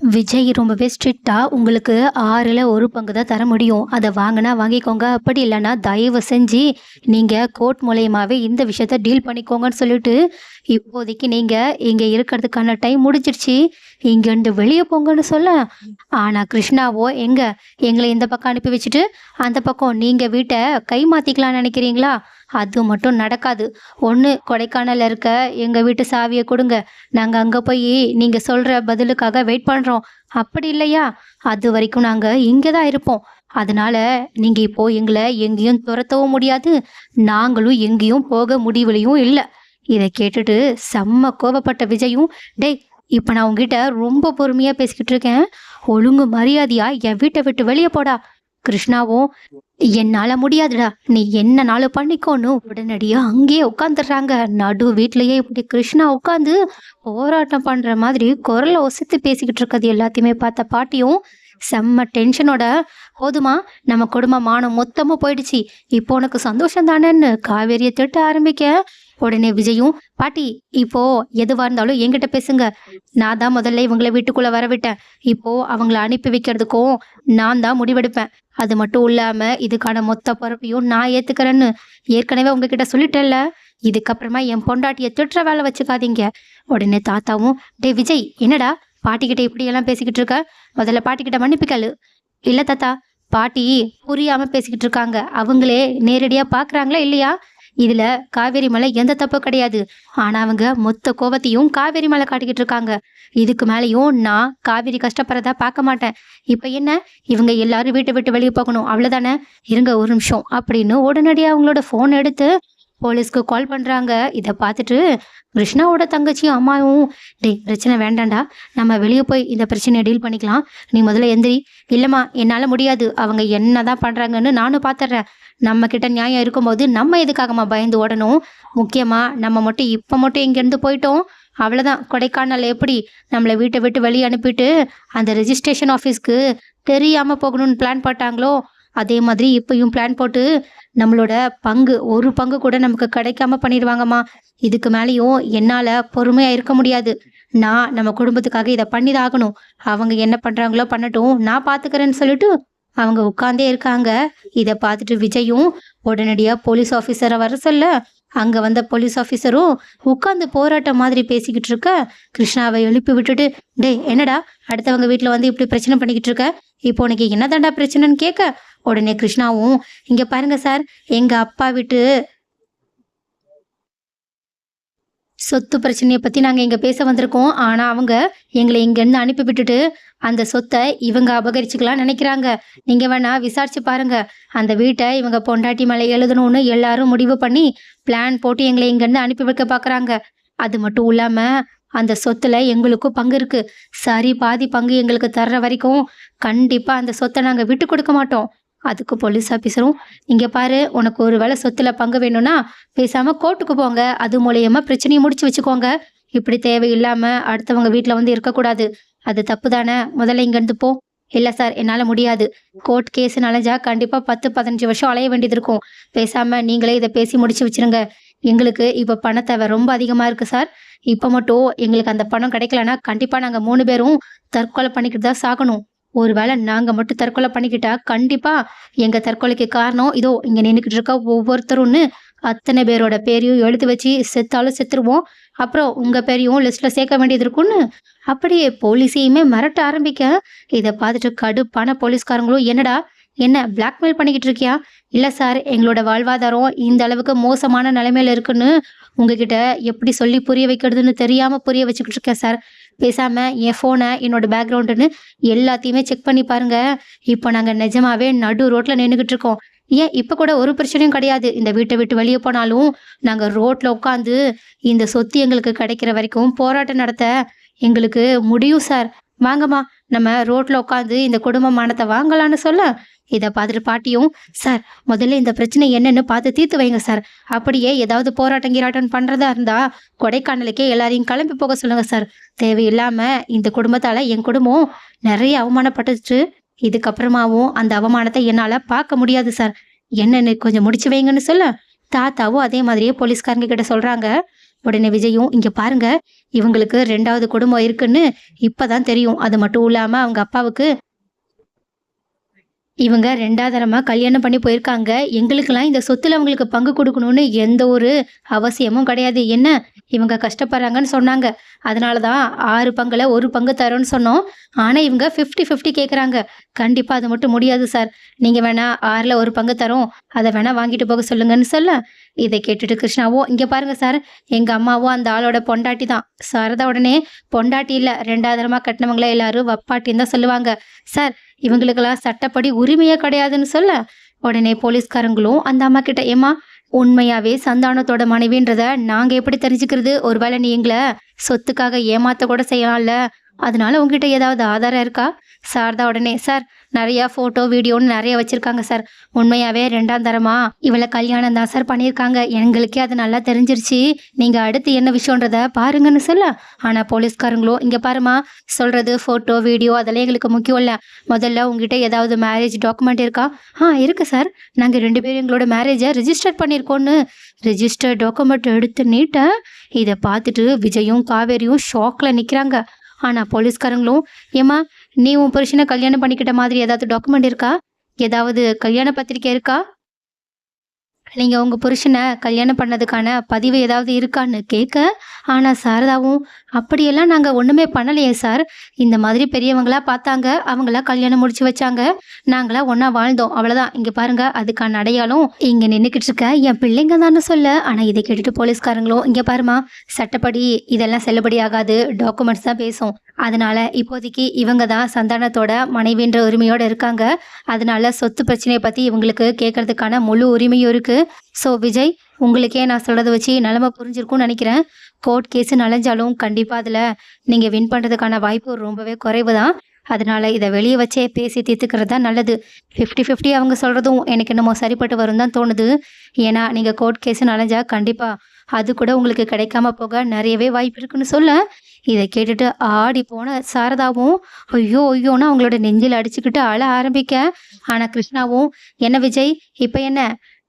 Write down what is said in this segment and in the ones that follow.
விஜய் ரொம்பவே ஸ்ட்ரிக்டாக உங்களுக்கு ஆறில் ஒரு பங்கு தான் தர முடியும். அதை வாங்கினா வாங்கிக்கோங்க. அப்படி இல்லைன்னா தயவு செஞ்சு நீங்கள் கோர்ட் மூலயமாவே இந்த விஷயத்த டீல் பண்ணிக்கோங்கன்னு சொல்லிட்டு இப்போதைக்கு நீங்கள் இங்கே இருக்கிறதுக்கான டைம் முடிச்சிருச்சு இங்கேருந்து வெளியே போங்கன்னு சொல்ல. ஆனால் கிருஷ்ணாவோ எங்கே? எங்களை இந்த பக்கம் அனுப்பி வச்சுட்டு அந்த பக்கம் நீங்கள் வீட்டை கை மாற்றிக்கலாம்னு நினைக்கிறீங்களா? அது மட்டும் நடக்காது. ஒன்று கொடைக்கானலில் இருக்க எங்கள் வீட்டு சாவியை கொடுங்க. நாங்கள் அங்கே போய் நீங்கள் சொல்கிற பதிலுக்காக வெயிட் பண்ணுறோம் அப்படி இல்லையா? அது வரைக்கும் நாங்கள் இங்கே தான் இருப்போம். அதனால நீங்கள் இப்போ எங்களை எங்கேயும் துரத்தவும் முடியாது. நாங்களும் எங்கேயும் போக முடிவுலையும் இல்லை. இதை கேட்டுட்டு செம்ம கோபப்பட்ட விஜயும் டேய் இப்போ நான் உங்ககிட்ட ரொம்ப பொறுமையாக பேசிக்கிட்டு இருக்கேன். ஒழுங்கு மரியாதையா என் வீட்டை விட்டு வெளியே போடா. கிருஷ்ணாவும் என்னால் முடியாதுடா. நீ என்னனாலும் பண்ணிக்கோன்னு உடனடியாக அங்கேயே உட்காந்துடுறாங்க நடு வீட்லயே இப்படி கிருஷ்ணா உட்காந்து போராட்டம் பண்ணுற மாதிரி குரலை ஒசத்து பேசிக்கிட்டு இருக்கிறது எல்லாத்தையுமே பார்த்த பாட்டியும் செம்ம டென்ஷனோட போதுமா நம்ம குடும்ப மானம் மொத்தமும் போயிடுச்சு. இப்போ உனக்கு சந்தோஷம் தானேன்னு காவேரியை திட்ட ஆரம்பிக்க. உடனே விஜயும் பாட்டி இப்போ எதுவா இருந்தாலும் என்கிட்ட பேசுங்க. நான் தான் முதல்ல இவங்களை வீட்டுக்குள்ள வரவிட்டேன். இப்போ அவங்கள அனுப்பி வைக்கிறதுக்கும் நான் தான் முடிவெடுப்பேன். அது மட்டும் இல்லாம இதுக்கான மொத்த பொறுப்பையும் நான் ஏத்துக்கிறேன்னு ஏற்கனவே உங்ககிட்ட சொல்லிட்டேன்ல. இதுக்கப்புறமா என் பொண்டாட்டியை திட்டுற வேலை வச்சுக்காதீங்க. உடனே தாத்தாவும் டே விஜய் என்னடா? பாட்டிக்கிட்ட இப்படியெல்லாம் பேசிக்கிட்டு இருக்க? முதல்ல பாட்டிக்கிட்ட மன்னிப்பு இல்லை இல்ல தாத்தா பாட்டி புரியாம பேசிக்கிட்டு இருக்காங்க. அவங்களே நேரடியா பாக்குறாங்களா இல்லையா? இதுல காவேரி மலை எந்த தப்பு கிடையாது. ஆனா அவங்க மொத்த கோவத்தையும் காவேரி மலை காட்டிக்கிட்டு இருக்காங்க. இதுக்கு மேலேயும் நான் காவேரி கஷ்டப்படுறதா பார்க்க மாட்டேன். இப்ப என்ன? இவங்க எல்லாரும் வீட்டை விட்டு வெளியே போகணும். அவ்வளவுதானே? இருங்க ஒரு நிமிஷம். அப்படின்னு உடனடியாக அவங்களோட ஃபோன் எடுத்து போலீஸ்க்கு கால் பண்ணுறாங்க இதை பார்த்துட்டு கிருஷ்ணாவோட தங்கச்சியும் அம்மாவும் டேய் பிரச்சனை வேண்டாம்டா. நம்ம வெளியே போய் இந்த பிரச்சனையை டீல் பண்ணிக்கலாம். நீ முதல்ல எந்திரி. இல்லைம்மா என்னால் முடியாது. அவங்க என்ன தான் பண்ணுறாங்கன்னு நானும் பார்த்துட்றேன் நம்ம கிட்ட நியாயம் இருக்கும்போது நம்ம எதுக்காகம்மா பயந்து ஓடணும்? முக்கியமாக நம்ம மட்டும் இப்போ மட்டும் இங்கேருந்து போயிட்டோம். அவ்வளோதான் கொடைக்கானல் எப்படி? நம்மளை வீட்டை விட்டு வெளியே அனுப்பிட்டு அந்த ரெஜிஸ்ட்ரேஷன் ஆஃபீஸ்க்கு தெரியாமல் போகணும்னு பிளான் போட்டாங்களோ அதே மாதிரி இப்பயும் பிளான் போட்டு நம்மளோட பங்கு ஒரு பங்கு கூட நமக்கு கிடைக்காம பண்ணிடுவாங்கம்மா. இதுக்கு மேலேயும் என்னால் பொறுமையாக இருக்க முடியாது. நான் நம்ம குடும்பத்துக்காக இதை பண்ணி தான் ஆகணும். அவங்க என்ன பண்ணுறாங்களோ பண்ணட்டும். நான் பார்த்துக்கிறேன்னு சொல்லிட்டு அவங்க உட்காந்தே இருக்காங்க. இதை பார்த்துட்டு விஜயும் உடனடியாக போலீஸ் ஆஃபீஸரை வர சொல்ல அங்கே வந்த போலீஸ் ஆஃபீஸரும் உட்காந்து போராட்டம் மாதிரி பேசிக்கிட்டு இருக்க கிருஷ்ணாவை எழுப்பி விட்டுட்டு டேய் என்னடா? அடுத்தவங்க வீட்டில் வந்து இப்படி பிரச்சனை பண்ணிக்கிட்டு இருக்க? இப்போ உனக்கு என்னதாண்டா பிரச்சனைன்னு கேட்க உடனே கிருஷ்ணாவும் இங்கே பாருங்க சார் எங்கள் அப்பா வீட்டு சொத்து பிரச்சனையை பற்றி நாங்கள் இங்கே பேச வந்திருக்கோம். ஆனால் அவங்க எங்களை இங்கேருந்து அனுப்பி விட்டுட்டு அந்த சொத்தை இவங்க அபகரிச்சுக்கலாம் நினைக்கிறாங்க. நீங்கள் வேணா விசாரிச்சு பாருங்க. அந்த வீட்டை இவங்க பொண்டாட்டி மலை எழுதணும்னு எல்லாரும் முடிவு பண்ணி பிளான் போட்டு எங்களை இங்கேருந்து அனுப்பி வைக்க பார்க்குறாங்க அது மட்டும் இல்லாமல் அந்த சொத்துல எங்களுக்கும் பங்கு இருக்கு. சரி பாதி பங்கு எங்களுக்கு தர்ற வரைக்கும் கண்டிப்பாக அந்த சொத்தை நாங்கள் விட்டு கொடுக்க மாட்டோம். அதுக்கு போலீஸ் ஆஃபீஸரும் இங்கே பாரு உனக்கு ஒரு வேளை சொத்துல பங்கு வேணும்னா பேசாமல் கோர்ட்டுக்கு போங்க. அது மூலியமாக பிரச்சனையை முடிச்சு வச்சுக்கோங்க. இப்படி தேவையில்லாமல் அடுத்தவங்க வீட்டில் வந்து இருக்கக்கூடாது. அது தப்பு தானே முதல்ல இங்கேருந்து போ. இல்லை சார் என்னால் முடியாது. கோர்ட் கேஸ் நலஞ்சா கண்டிப்பாக பத்து பதினஞ்சு வருஷம் அலைய வேண்டியது இருக்கும். பேசாமல் நீங்களே இதை பேசி முடிச்சு வச்சிருங்க. எங்களுக்கு இப்போ பணத்தேவை ரொம்ப அதிகமாக இருக்குது சார். இப்போ மட்டும் எங்களுக்கு அந்த பணம் கிடைக்கலன்னா கண்டிப்பாக நாங்கள் மூணு பேரும் தற்கொலை பண்ணிக்கிட்டு தான் சாகணும். ஒருவேளை நாங்கள் மட்டும் தற்கொலை பண்ணிக்கிட்டா கண்டிப்பாக எங்கள் தற்கொலைக்கு காரணம் இதோ இங்கே நின்றுக்கிட்டு இருக்க ஒவ்வொருத்தரும்னு அத்தனை பேரோட பேரையும் எழுதி வச்சு செத்தாலும் செத்துருவோம். அப்புறம் உங்கள் பேரையும் லிஸ்ட்டில் சேர்க்க வேண்டியது இருக்கும்னு அப்படியே போலீஸையுமே மிரட்ட ஆரம்பிக்க இதை பார்த்துட்டு கடுப்பான போலீஸ்காரங்களும் என்னடா என்ன பிளாக்மெயில் பண்ணிக்கிட்டு இருக்கியா இல்லை சார் எங்களோட வாழ்வாதாரம் இந்த அளவுக்கு மோசமான நிலைமையில இருக்குன்னு உங்ககிட்ட எப்படி சொல்லி புரிய வைக்கிறதுன்னு தெரியாமல் புரிய வச்சுக்கிட்டு இருக்கேன் சார் பேசாமல் என் ஃபோனை என்னோட பேக்ரவுண்டுன்னு எல்லாத்தையுமே செக் பண்ணி பாருங்க. இப்போ நாங்கள் நிஜமாவே நடு ரோட்டில் நின்றுக்கிட்டு இருக்கோம். ஏன் இப்போ கூட ஒரு பிரச்சனையும் கிடையாது. இந்த வீட்டை விட்டு வெளியே போனாலும் நாங்கள் ரோட்டில் உட்காந்து இந்த சொத்து எங்களுக்கு கிடைக்கிற வரைக்கும் போராட்டம் நடத்த எங்களுக்கு முடியும் சார் வாங்கம்மா நம்ம ரோட்டில் உட்காந்து இந்த குடும்ப மானத்தை வாங்கலான்னு சொல்ல இதை பார்த்துட்டு பாட்டியும் சார் முதல்ல இந்த பிரச்சனை என்னன்னு பார்த்து தீர்த்து வைங்க சார். அப்படியே ஏதாவது போராட்டம் கீராட்டம் பண்ணுறதா இருந்தால் கொடைக்கானலுக்கே எல்லாரையும் கிளம்பி போக சொல்லுங்கள் சார். தேவையில்லாமல் இந்த குடும்பத்தால் என் குடும்பம் நிறைய அவமானப்பட்டுச்சு. இதுக்கப்புறமாவும் அந்த அவமானத்தை என்னால் பார்க்க முடியாது சார். என்னன்னு கொஞ்சம் முடிச்சு வைங்கன்னு சொல்ல தாத்தாவும் அதே மாதிரியே போலீஸ்காரங்க கிட்ட சொல்கிறாங்க உடனே விஜயும் இங்கே பாருங்க இவங்களுக்கு ரெண்டாவது குடும்பம் இருக்குன்னு இப்போதான் தெரியும். அது மட்டும் இல்லாமல் அவங்க அப்பாவுக்கு இவங்க ரெண்டாதரமா கல்யாணம் பண்ணி போயிருக்காங்க. எங்களுக்கெல்லாம் இந்த சொத்துல அவங்களுக்கு பங்கு கொடுக்கணும்னு எந்த ஒரு அவசியமும் கிடையாது. என்ன? இவங்க கஷ்டப்படுறாங்கன்னு சொன்னாங்க. அதனால தான் ஆறு பங்குல ஒரு பங்கு தரோன்னு சொன்னோம். ஆனால் இவங்க ஃபிஃப்டி ஃபிஃப்டி கேட்குறாங்க கண்டிப்பாக அது மட்டும் முடியாது சார். நீங்கள் வேணா ஆறில் ஒரு பங்கு தரோம். அதை வேணா வாங்கிட்டு போக சொல்லுங்கன்னு சொல்ல இதை கேட்டுட்டு கிருஷ்ணாவோ இங்கே பாருங்க சார். எங்கள் அம்மாவும் அந்த ஆளோட பொண்டாட்டி தான். சாரதா உடனே பொண்டாட்டி இல்லை ரெண்டாயிரமா கட்டினவங்கள எல்லாரும் வப்பாட்டின்னு தான் சொல்லுவாங்க. சார் இவங்களுக்கெல்லாம் சட்டப்படி உரிமையே கிடையாதுன்னு சொல்ல உடனே போலீஸ்காரங்களும் அந்த அம்மா கிட்ட ஏமா உண்மையாவே சந்தானத்தோட மனைவின்றத நாங்க எப்படி தெரிஞ்சுக்கிறது? ஒருவேளை நீ எங்களை சொத்துக்காக ஏமாத்த கூட செய்யலாம்ல? அதனால உங்ககிட்ட ஏதாவது ஆதாரம் இருக்கா? சார் உடனே சார் நிறையா ஃபோட்டோ வீடியோன்னு நிறைய வச்சிருக்காங்க சார் உண்மையாவே ரெண்டாம் தரமா? இவளை கல்யாணம் தான் சார் பண்ணியிருக்காங்க. எங்களுக்கே அது நல்லா தெரிஞ்சிருச்சு. நீங்கள் அடுத்து என்ன விஷயன்றத பாருங்கன்னு சொல்ல. ஆனால் போலீஸ்காரங்களோ இங்கே பாருமா சொல்கிறது ஃபோட்டோ வீடியோ அதெல்லாம் எங்களுக்கு முக்கியம் இல்லை. முதல்ல உங்ககிட்ட ஏதாவது மேரேஜ் டாக்குமெண்ட் இருக்கா? ஆ இருக்குது சார் நாங்கள் ரெண்டு பேரும் எங்களோட மேரேஜை ரிஜிஸ்டர் பண்ணியிருக்கோன்னு ரிஜிஸ்டர் டாக்குமெண்ட் எடுத்து நீட்ட இதை பார்த்துட்டு விஜயும் காவேரியும் ஷாக்கில் நிற்கிறாங்க ஆனால் போலீஸ்காரங்களும் ஏம்மா நீ உன் புருஷனை கல்யாணம் பண்ணிக்கிட்ட மாதிரி ஏதாவது டாக்குமெண்ட் இருக்கா? ஏதாவது கல்யாண பத்திரிக்கை இருக்கா? நீங்கள் உங்கள் புருஷனை கல்யாணம் பண்ணதுக்கான பதிவு ஏதாவது இருக்கான்னு கேட்க ஆனால் சாரதாவும் அப்படியெல்லாம் நாங்கள் ஒன்றுமே பண்ணலையே சார். இந்த மாதிரி பெரியவங்களா பார்த்தாங்க அவங்களா கல்யாணம் முடிச்சு வச்சாங்க. நாங்களா ஒன்றா வாழ்ந்தோம். அவ்வளோதான் இங்கே பாருங்க அதுக்கான அடையாளம். இங்கே நின்றுக்கிட்டு இருக்க என் பிள்ளைங்க தானே சொல்ல. ஆனால் இதை கேட்டுட்டு போலீஸ்காரங்களும் இங்கே பாருமா சட்டப்படி இதெல்லாம் செல்லுபடி ஆகாது. டாக்குமெண்ட்ஸ் தான் பேசும். அதனால இப்போதைக்கு இவங்க தான் சந்தானத்தோட மனைவின்ற உரிமையோடு இருக்காங்க. அதனால சொத்து பிரச்சனையை பற்றி இவங்களுக்கு கேட்கறதுக்கான முழு உரிமையும் இருக்குது ஸோ விஜய் உங்களுக்கே நான் சொல்கிறத வச்சு நிலமை புரிஞ்சிருக்கும்னு நினைக்கிறேன். கோர்ட் கேஸு நலைஞ்சாலும் கண்டிப்பாக அதில் நீங்கள் வின் பண்ணுறதுக்கான வாய்ப்பு ரொம்பவே குறைவு தான் அதனால இதை வெளியே வச்சே பேசி தீர்த்துக்கிறது தான் நல்லது. ஃபிஃப்டி ஃபிஃப்டி அவங்க சொல்கிறதும் எனக்கு என்னமோ சரிப்பட்டு வரும் தான் தோணுது. ஏன்னா நீங்கள் கோர்ட் கேஸு நலஞ்சா கண்டிப்பாக அது கூட உங்களுக்கு கிடைக்காம போக நிறையவே வாய்ப்பு இருக்குன்னு சொல்ல. இதை கேட்டுட்டு ஆடி போன சாரதாவும் ஐயோ ஐயோன்னு அவங்களோட நெஞ்சில் அடிச்சுக்கிட்டு அழ ஆரம்பிக்க. ஆனால் கிருஷ்ணாவும் என்ன விஜய் இப்போ என்ன?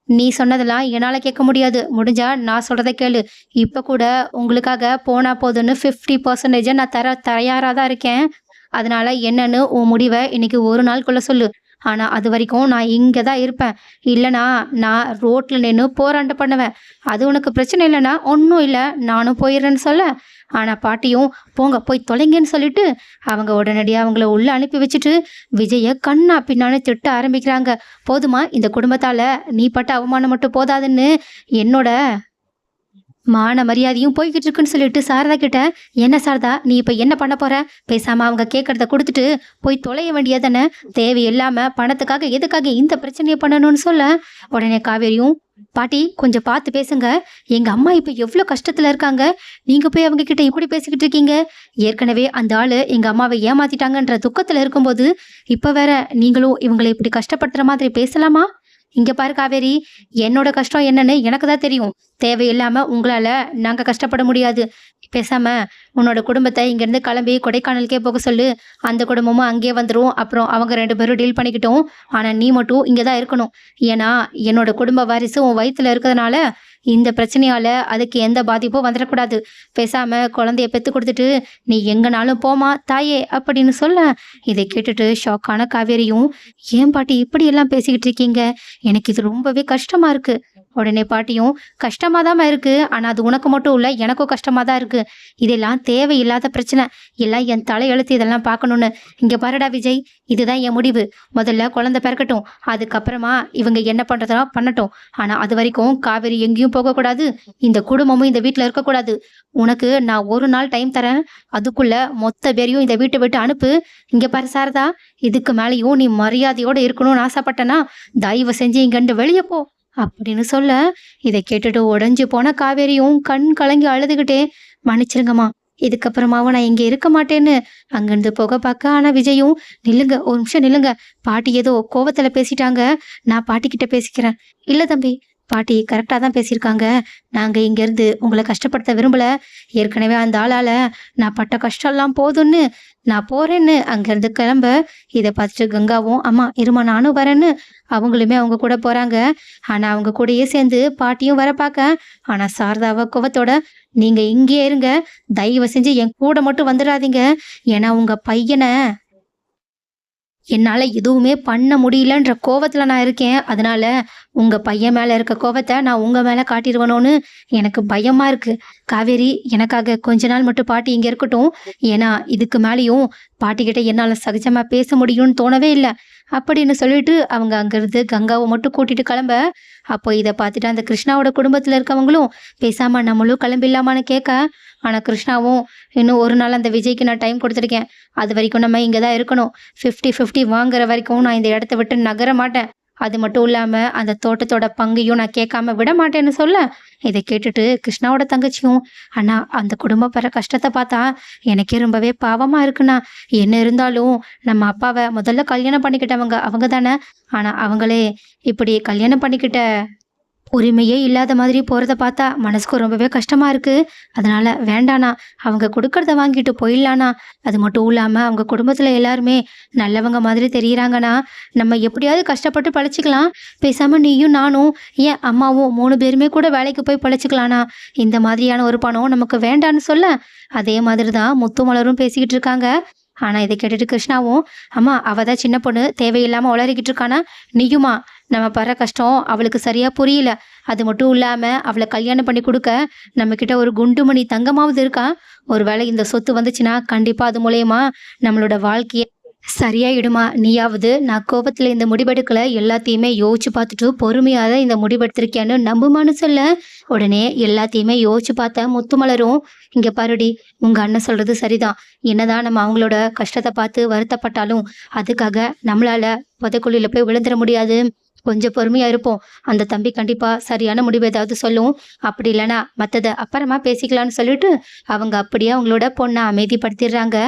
நீ சொன்னதெல்லாம் என்னால் கேட்க முடியாது. முடிஞ்சா நான் சொல்கிறத கேளு. இப்போ கூட உங்களுக்காக போனால் போதுன்னு ஃபிஃப்டி பர்சன்டேஜை நான் தர தயாராக தான் இருக்கேன். அதனால என்னன்னு உன் முடிவை இன்னைக்கு ஒரு நாளுக்குள்ள சொல்லு. ஆனால் அது வரைக்கும் நான் இங்கே தான் இருப்பேன். இல்லைனா நான் ரோட்டில் நின்று போராட்டம் பண்ணுவேன். அது உனக்கு பிரச்சனை இல்லைன்னா ஒன்றும் இல்லை. நானும் போயிடுறேன்னு சொல்ல. ஆனால் பாட்டியும் போங்க போய் தொலைங்கன்னு சொல்லிட்டு அவங்க உடனடியாக அவங்கள உள்ளே அனுப்பி வச்சுட்டு விஜயை கண்ணா பின்னான்னு திட்ட ஆரம்பிக்கிறாங்க. போதுமா இந்த குடும்பத்தால் நீ பட்ட அவமானம் மட்டும் போதாதுன்னு என்னோட மான மரியாதையும் போய்கிட்டு இருக்குன்னு சொல்லிட்டு சாரதா கிட்ட என்ன சாரதா நீ இப்போ என்ன பண்ண போற? பேசாம அவங்க கேட்கறத கொடுத்துட்டு போய் தொலைய வேண்டியதானே? தேவையில்லாம பணத்துக்காக எதுக்காக இந்த பிரச்சனையை பண்ணணும்னு சொல்ல? உடனே காவேரியும் பாட்டி கொஞ்சம் பார்த்து பேசுங்க. எங்க அம்மா இப்போ எவ்வளோ கஷ்டத்துல இருக்காங்க? நீங்க போய் அவங்க கிட்ட இப்படி பேசிக்கிட்டு இருக்கீங்க? ஏற்கனவே அந்த ஆளு எங்க அம்மாவை ஏமாத்திட்டாங்கன்ற துக்கத்துல இருக்கும்போது இப்போ வேற நீங்களும் இவங்களை இப்படி கஷ்டப்படுத்துற மாதிரி பேசலாமா? இங்க பாரு காவேரி என்னோட கஷ்டம் என்னன்னு எனக்கு தான் தெரியும். தேவையில்லாம உங்களால நாங்க கஷ்டப்பட முடியாது. பேசாம உன்னோட குடும்பத்தை இங்கேருந்து கிளம்பி கொடைக்கானலுக்கே போக சொல்லு. அந்த குடும்பமும் அங்கேயே வந்துடும் அப்புறம் அவங்க ரெண்டு பேரும் டீல் பண்ணிக்கிட்டோம். ஆனால் நீ மட்டும் இங்கே தான் இருக்கணும். ஏன்னா என்னோட குடும்ப வாரிசு உன் வயிற்றுல இருக்கிறதுனால இந்த பிரச்சனையால் அதுக்கு எந்த பாதிப்பும் வந்துடக்கூடாது. பேசாமல் குழந்தைய பெற்று கொடுத்துட்டு நீ எங்கனாலும் போமா தாயே அப்படின்னு சொல்ல இதை கேட்டுட்டு ஷாக்கான காவேரியும் ஏன் பாட்டி இப்படி எல்லாம் பேசிக்கிட்டு இருக்கீங்க? எனக்கு இது ரொம்பவே கஷ்டமா இருக்கு. உடனே பாட்டியும் கஷ்டமாக தான் இருக்கு. ஆனால் அது உனக்கு மட்டும் இல்லை எனக்கும் கஷ்டமாக தான் இருக்கு. இதெல்லாம் தேவையில்லாத பிரச்சனை. எல்லாம் என் தலையெழுத்து இதெல்லாம் பார்க்கணும்னு. இங்கே பாருடா விஜய் இதுதான் என் முடிவு. முதல்ல குழந்தை பிறக்கட்டும். அதுக்கப்புறமா இவங்க என்ன பண்றதெல்லாம் பண்ணட்டும். ஆனால் அது வரைக்கும் காவேரி எங்கேயும் போகக்கூடாது. இந்த குடும்பமும் இந்த வீட்டில் இருக்கக்கூடாது. உனக்கு நான் ஒரு நாள் டைம் தரேன். அதுக்குள்ள மொத்த பேரையும் இந்த வீட்டை விட்டு அனுப்பு. இங்கே பாரு சாரதா இதுக்கு மேலேயும் நீ மரியாதையோடு இருக்கணும்னு ஆசைப்பட்டனா தயவு செஞ்சு இங்கண்டு வெளியே போ அப்படின்னு சொல்ல இதை கேட்டுட்டு உடஞ்சு போன காவேரியும் கண் கலங்கி அழுதுகிட்டே மன்னிச்சிருங்கம்மா இதுக்கப்புறமாவும் நான் இங்கே இருக்க மாட்டேன்னு. அங்கேருந்து போக பார்க்க ஆனால் விஜயும் நில்லுங்க ஒரு நிமிஷம் நில்லுங்க. பாட்டி ஏதோ கோவத்தில் பேசிட்டாங்க. நான் பாட்டிக்கிட்ட பேசிக்கிறேன். இல்லை தம்பி பாட்டி கரெக்டாக தான் பேசியிருக்காங்க. நாங்கள் இங்கேருந்து உங்களை கஷ்டப்படுத்த விரும்பல. ஏற்கனவே அந்த ஆளால் நான் பட்ட கஷ்டம்லாம் போதும்னு நான் போகிறேன்னு அங்கேருந்து கிளம்ப இதை பார்த்துட்டு கங்காவும் அம்மா இருமா நானும் வரேன்னு அவங்களுமே அவங்க கூட போகிறாங்க ஆனால் அவங்க கூடயே சேர்ந்து பாட்டியும் வர பார்க்க. ஆனால் சாரதாவை கோவத்தோட நீங்கள் இங்கேயே இருங்க. தயவு செஞ்சு என் கூட மட்டும் வந்துடாதீங்க. ஏன்னா உங்கள் பையனை என்னால் எதுவுமே பண்ண முடியலன்ற கோவத்தில் நான் இருக்கேன். அதனால உங்கள் பையன் மேலே இருக்க கோவத்தை நான் உங்கள் மேலே காட்டிடுவனோன்னு எனக்கு பயமாக இருக்குது காவேரி எனக்காக கொஞ்ச நாள் மட்டும் பாட்டி இங்கே இருக்கட்டும். ஏன்னா இதுக்கு மேலேயும் பாட்டிக்கிட்ட என்னால் சகஜமாக பேச முடியும்னு தோணவே இல்லை. அப்படின்னு சொல்லிட்டு அவங்க அங்கேருந்து கங்காவை மட்டும் கூட்டிட்டு கிளம்ப. அப்போ இதை பார்த்துட்டு அந்த கிருஷ்ணாவோட குடும்பத்தில் இருக்கவங்களும் பேசாமல் நம்மளும் கிளம்பிடலாமான்னு கேட்க ஆனால் கிருஷ்ணாவும் இன்னும் ஒரு நாள் அந்த விஜய்க்கு நான் டைம் கொடுத்துருக்கேன். அது வரைக்கும் நம்ம இங்கே தான் இருக்கணும். ஃபிஃப்டி ஃபிஃப்டி வாங்குற வரைக்கும் நான் இந்த இடத்த விட்டு நகர மாட்டேன். அது மட்டும் இல்லாமல் அந்த தோட்டத்தோட பங்கையும் நான் கேட்காம விட மாட்டேன்னு சொல்ல இதை கேட்டுட்டு கிருஷ்ணாவோட தங்கச்சியும் அண்ணா அந்த குடும்பம் பெற கஷ்டத்தை பார்த்தா எனக்கே ரொம்பவே பாவமாக இருக்குண்ணா. என்ன இருந்தாலும் நம்ம அப்பாவை முதல்ல கல்யாணம் பண்ணிக்கிட்டவங்க அவங்க தானே. ஆனால் அவங்களே இப்படி கல்யாணம் பண்ணிக்கிட்ட உரிமையே இல்லாத மாதிரி போகிறத பார்த்தா மனசுக்கு ரொம்பவே கஷ்டமாக இருக்குது அதனால் வேண்டானா அவங்க கொடுக்கறத வாங்கிட்டு போயிடலாண்ணா. அது மட்டும் இல்லாமல் அவங்க குடும்பத்தில் எல்லாருமே நல்லவங்க மாதிரி தெரிகிறாங்கன்னா நம்ம எப்படியாவது கஷ்டப்பட்டு பழச்சிக்கலாம். பேசாமல் நீயும் நானும் ஏன் அம்மாவும் மூணு பேருமே கூட வேலைக்கு போய் பழச்சிக்கலாண்ணா. இந்த மாதிரியான ஒரு பணம் நமக்கு வேண்டான்னு சொல்ல அதே மாதிரி தான் முத்துமலரும் பேசிக்கிட்டு இருக்காங்க. ஆனால் இதை கேட்டுட்டு கிருஷ்ணாவும் அம்மா அவள் தான் சின்ன பொண்ணு தேவையில்லாமல் உளறிக்கிட்டு இருக்கானா? நீயுமா? நம்ம படுற கஷ்டம் அவளுக்கு சரியாக புரியல. அது மட்டும் இல்லாமல் அவளை கல்யாணம் பண்ணி கொடுக்க நம்மக்கிட்ட ஒரு குண்டுமணி தங்கமாவது இருக்கா? ஒருவேளை இந்த சொத்து வந்துச்சுன்னா கண்டிப்பாக அது மூலயமா நம்மளோட வாழ்க்கையை சரியாயிடுமா? நீயாவது நான் கோபத்தில் இந்த முடிவெடுக்கல. எல்லாத்தையுமே யோசிச்சு பார்த்துட்டு பொறுமையாக இந்த முடிவெடுத்திருக்கேன்னு நம்புமான்னு சொல்ல உடனே எல்லாத்தையுமே யோசிச்சு பார்த்த முத்துமலரும் இங்கே பாருடி உங்கள் அண்ணன் சொல்கிறது சரிதான். என்னதான் நம்ம அவங்களோட கஷ்டத்தை பார்த்து வருத்தப்பட்டாலும் அதுக்காக நம்மளால் புதைக்குழியில் போய் விழுந்துட முடியாது. கொஞ்சம் பொறுமையாக இருப்போம். அந்த தம்பி கண்டிப்பாக சரியான முடிவு ஏதாவது சொல்லும். அப்படி இல்லைன்னா மற்றதை அப்புறமா பேசிக்கலாம்னு சொல்லிட்டு அவங்க அப்படியே அவங்களோட பொண்ணை அமைதிப்படுத்திடுறாங்க.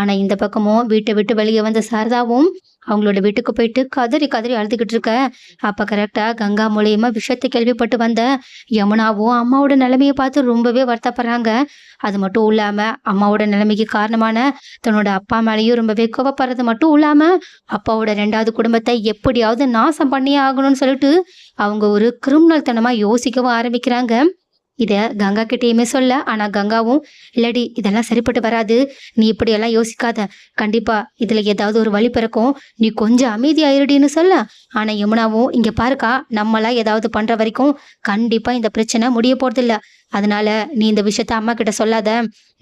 ஆனால் இந்த பக்கமும் வீட்டை விட்டு வெளியே வந்த சாரதாவும் அவங்களோட வீட்டுக்கு போயிட்டு கதறி கதறி அழுதுகிட்டு இருக்க. அப்போ கரெக்டாக கங்கா மூலியமா விஷயத்தை கேள்விப்பட்டு வந்த யமுனாவும் அம்மாவோட நிலைமையை பார்த்து ரொம்பவே வருத்தப்படுறாங்க. அது மட்டும் இல்லாமல் அம்மாவோட நிலைமைக்கு காரணமான தன்னோட அப்பா மேலேயும் ரொம்பவே கோவப்படுறது மட்டும் இல்லாமல் அப்பாவோட ரெண்டாவது குடும்பத்தை எப்படியாவது நாசம் பண்ணியே ஆகணும்னு சொல்லிட்டு அவங்க ஒரு கிரிமினல் தனமாக யோசிக்கவும் ஆரம்பிக்கிறாங்க. இதை கங்கா கிட்டேயுமே சொல்ல ஆனால் கங்காவும் இல்லடி இதெல்லாம் சரிப்பட்டு வராது. நீ இப்படியெல்லாம் யோசிக்காத. கண்டிப்பா இதுல ஏதாவது ஒரு வழி பிறக்கும். நீ கொஞ்சம் அமைதியாயிருடின்னு சொல்ல. ஆனா யமுனாவும் இங்க பாருக்கா நம்மளாம் ஏதாவது பண்ற வரைக்கும் கண்டிப்பா இந்த பிரச்சனை முடிய போறதில்ல. அதனால நீ இந்த விஷயத்த அம்மா கிட்ட சொல்லாத.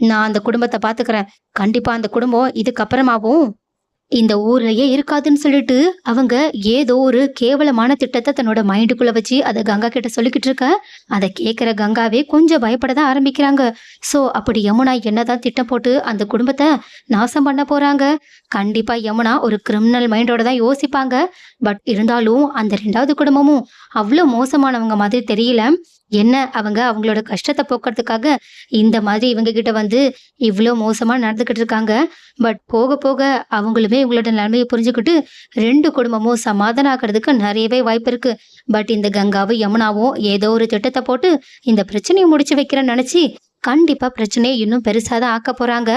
நான் அந்த குடும்பத்தை பாத்துக்கிறேன். கண்டிப்பா அந்த குடும்பம் இதுக்கப்புறமாவும் இந்த ஊர்லயே இருக்காதுன்னு சொல்லிட்டு அவங்க ஏதோ ஒரு கேவலமான திட்டத்தை தன்னோட மைண்டுக்குள்ள வச்சு அதை கங்கா கிட்ட சொல்லிக்கிட்டு இருக்க. அதை கேட்குற கங்காவே கொஞ்சம் பயப்பட தான் ஆரம்பிக்கிறாங்க. ஸோ அப்படி யமுனா என்னதான் திட்டம் போட்டு அந்த குடும்பத்தை நாசம் பண்ண போறாங்க? கண்டிப்பா யமுனா ஒரு கிரிமினல் மைண்டோட தான் யோசிப்பாங்க. பட் இருந்தாலும் அந்த ரெண்டாவது குடும்பமும் அவ்வளோ மோசமானவங்க மாதிரி தெரியல. என்ன அவங்க அவங்களோட கஷ்டத்தை போக்குறதுக்காக இந்த மாதிரி இவங்க கிட்ட வந்து இவ்வளோ மோசமா நடந்துக்கிட்டு இருக்காங்க. பட் போக போக அவங்களுமே இவங்களோட நிலைமையை புரிஞ்சுக்கிட்டு ரெண்டு குடும்பமும் சமாதானம் ஆகிறதுக்கு நிறையவே வாய்ப்பு இருக்கு. பட் இந்த கங்காவும் யமுனாவும் ஏதோ ஒரு திட்டத்தை போட்டு இந்த பிரச்சனையை முடிச்சு வைக்கிறேன்னு நினைச்சு கண்டிப்பாக பிரச்சனையை இன்னும் பெருசாக தான் ஆக்க போகிறாங்க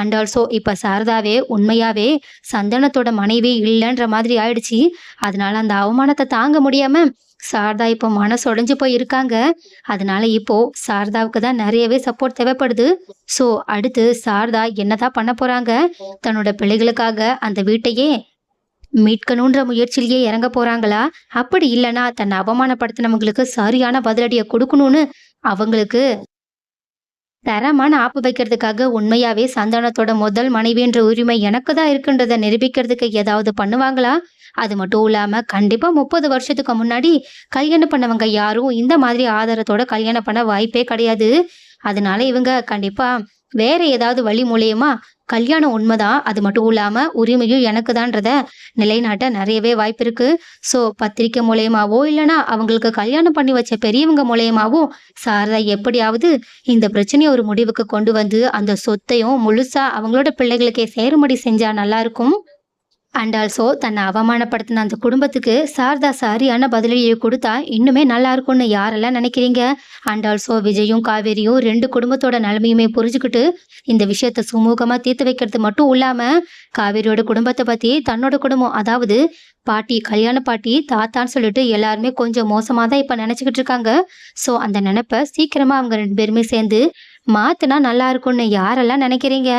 அண்ட் ஆல்சோ இப்போ சாரதாவே உண்மையாகவே சந்தனத்தோட மனைவி இல்லைன்ற மாதிரி ஆயிடுச்சு. அதனால அந்த அவமானத்தை தாங்க முடியாமல் சாரதா இப்போ மனசு போய் இருக்காங்க. அதனால இப்போ சாரதாவுக்கு தான் நிறையவே சப்போர்ட் தேவைப்படுது. ஸோ அடுத்து சாரதா என்னதான் பண்ண போறாங்க? தன்னோட பிள்ளைகளுக்காக அந்த வீட்டையே மீட்கணுன்ற முயற்சியிலேயே இறங்க போறாங்களா? அப்படி இல்லைன்னா தன்னை அவமானப்படுத்தினவங்களுக்கு சரியான பதிலடியை கொடுக்கணும்னு அவங்களுக்கு தரமான ஆப்பு வைக்கிறதுக்காக உண்மையாவே சந்தானத்தோட முதல் மனைவின்ற உரிமை எனக்கு தான் இருக்குன்றதை நிரூபிக்கிறதுக்கு ஏதாவது பண்ணுவாங்களா? அது மட்டும் இல்லாம கண்டிப்பா முப்பது வருஷத்துக்கு முன்னாடி கல்யாணம் பண்ணவங்க யாரும் இந்த மாதிரி ஆதாரத்தோட கல்யாணம் பண்ண வாய்ப்பே கிடையாது. அதனால இவங்க கண்டிப்பா வேற ஏதாவது வழி மூலியமா கல்யாணம் உண்மைதான் அது மட்டும் இல்லாமல் உரிமையும் எனக்கு தான்றத நிலைநாட்ட நிறையவே வாய்ப்பு இருக்கு ஸோ பத்திரிக்கை மூலயமாவோ இல்லைன்னா அவங்களுக்கு கல்யாணம் பண்ணி வச்ச பெரியவங்க மூலயமாவோ சாரதா எப்படியாவது இந்த பிரச்சனையை ஒரு முடிவுக்கு கொண்டு வந்து அந்த சொத்தையும் முழுசா அவங்களோட பிள்ளைகளுக்கே சேரும்படி செஞ்சா நல்லா இருக்கும். அண்ட் ஆல்சோ தன்னை அவமானப்படுத்தின அந்த குடும்பத்துக்கு சாரதா சரியான பதிலடியை கொடுத்தா இன்னுமே நல்லா இருக்கும்னு யாரெல்லாம் நினைக்கிறீங்க? அண்ட் ஆல்சோ விஜயும் காவேரியும் ரெண்டு குடும்பத்தோட நிலைமையுமே புரிஞ்சுக்கிட்டு இந்த விஷயத்த சுமூகமாக தீர்த்து வைக்கிறது மட்டும் இல்லாமல் காவேரியோட குடும்பத்தை பற்றி தன்னோட குடும்பம் அதாவது பாட்டி கல்யாண பாட்டி தாத்தான்னு சொல்லிட்டு எல்லாருமே கொஞ்சம் மோசமாக தான் இப்போ நினச்சிக்கிட்டு இருக்காங்க. ஸோ அந்த நினப்பை சீக்கிரமாக அவங்க ரெண்டு பேருமே சேர்ந்து மாற்றினா நல்லா இருக்கும்னு யாரெல்லாம் நினைக்கிறீங்க?